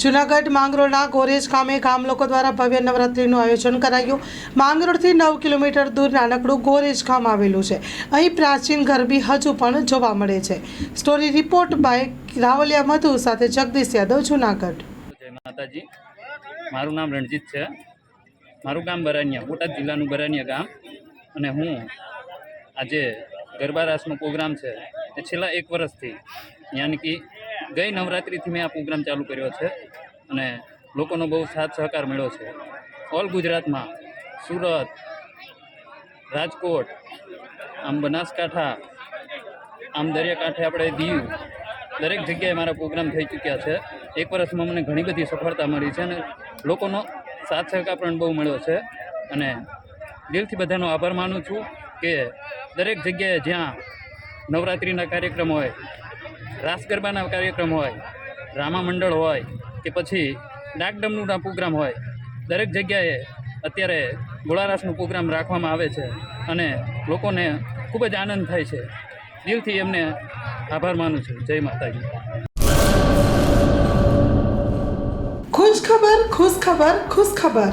જુનાગઢ માંગરોળના ગોરેજ ગામે ગામ લોકો દ્વારા ભવ્ય નવરાત્રિનું આયોજન કરાયું. માંગરોળથી નવ કિલોમીટર દૂર નાનકડું ગોરેજ ગામ આવેલું છે. અહીં પ્રાચીન ગરબી હજુ પણ જોવા મળે છે. Story report by Ravaliya Madhu સાથે જગદીશ યાદવ, જુનાગઢ. જય માતાજી. મારું નામ રણજીત છે. મારું ગામ બરાનિયા, બોટાદ જિલ્લાનું બરાનિયા ગામ. અને હું આજે ગરબા રાસનો પ્રોગ્રામ છે એ છેલ્લા એક વર્ષથી યાની કે ગઈ નવરાત્રિથી મેં આ પ્રોગ્રામ ચાલુ કર્યો છે અને લોકોનો બહુ સાથ સહકાર મળ્યો છે. ઓલ ગુજરાતમાં સુરત, રાજકોટ, આમ બનાસકાંઠા, આમ દરિયાકાંઠે આપણે દીવ, દરેક જગ્યાએ મારા પ્રોગ્રામ થઈ ચૂક્યા છે. એક વર્ષમાં મને ઘણી બધી સફળતા મળી છે અને લોકોનો સાથ સહકાર પણ બહુ મળ્યો છે. અને દિલથી બધાનો આભાર માનું છું કે દરેક જગ્યાએ જ્યાં નવરાત્રિના કાર્યક્રમ હોય રાસ ગરબાના કાર્યક્રમ હોય, રામા મંડળ હોય કે પછી ડાકડમનું પ્રોગ્રામ હોય, દરેક જગ્યાએ અત્યારે ગોળારાસનું પ્રોગ્રામ રાખવામાં આવે છે અને લોકોને ખૂબ જ આનંદ થાય છે. દિલથી એમને આભાર માનું છું. જય માતાજી. ખુશ ખબર ખુશ ખબર ખુશ ખબર.